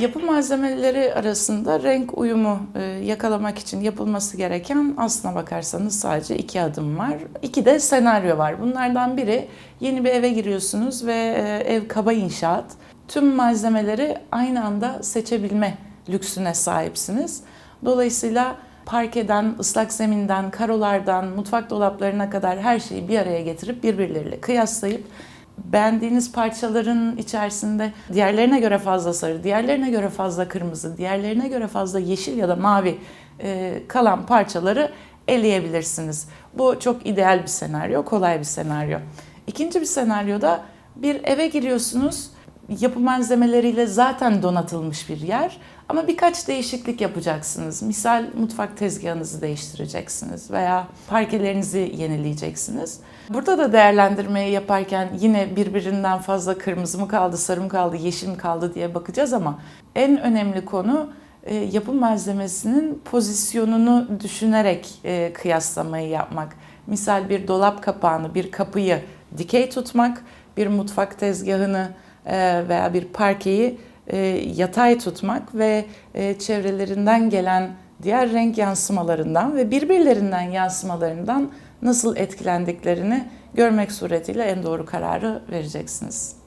Yapı malzemeleri arasında renk uyumu e, yakalamak için yapılması gereken aslına bakarsanız sadece iki adım var. İki de senaryo var. Bunlardan biri yeni bir eve giriyorsunuz ve e, ev kaba inşaat. Tüm malzemeleri aynı anda seçebilme lüksüne sahipsiniz. Dolayısıyla parkeden, ıslak zeminden, karolardan, mutfak dolaplarına kadar her şeyi bir araya getirip birbirleriyle kıyaslayıp beğendiğiniz parçaların içerisinde diğerlerine göre fazla sarı, diğerlerine göre fazla kırmızı, diğerlerine göre fazla yeşil ya da mavi e, kalan parçaları eleyebilirsiniz. Bu çok ideal bir senaryo, kolay bir senaryo. İkinci bir senaryoda bir eve giriyorsunuz, yapı malzemeleriyle zaten donatılmış bir yer ama birkaç değişiklik yapacaksınız. Misal mutfak tezgahınızı değiştireceksiniz veya parkelerinizi yenileyeceksiniz. Burada da değerlendirmeyi yaparken yine birbirinden fazla kırmızı mı kaldı, sarı mı kaldı, yeşil mi kaldı diye bakacağız ama en önemli konu e, yapı malzemesinin pozisyonunu düşünerek e, kıyaslamayı yapmak. Misal bir dolap kapağını, bir kapıyı dikey tutmak, bir mutfak tezgahını veya bir parkeyi e, yatay tutmak ve e, çevrelerinden gelen diğer renk yansımalarından ve birbirlerinden yansımalarından nasıl etkilendiklerini görmek suretiyle en doğru kararı vereceksiniz.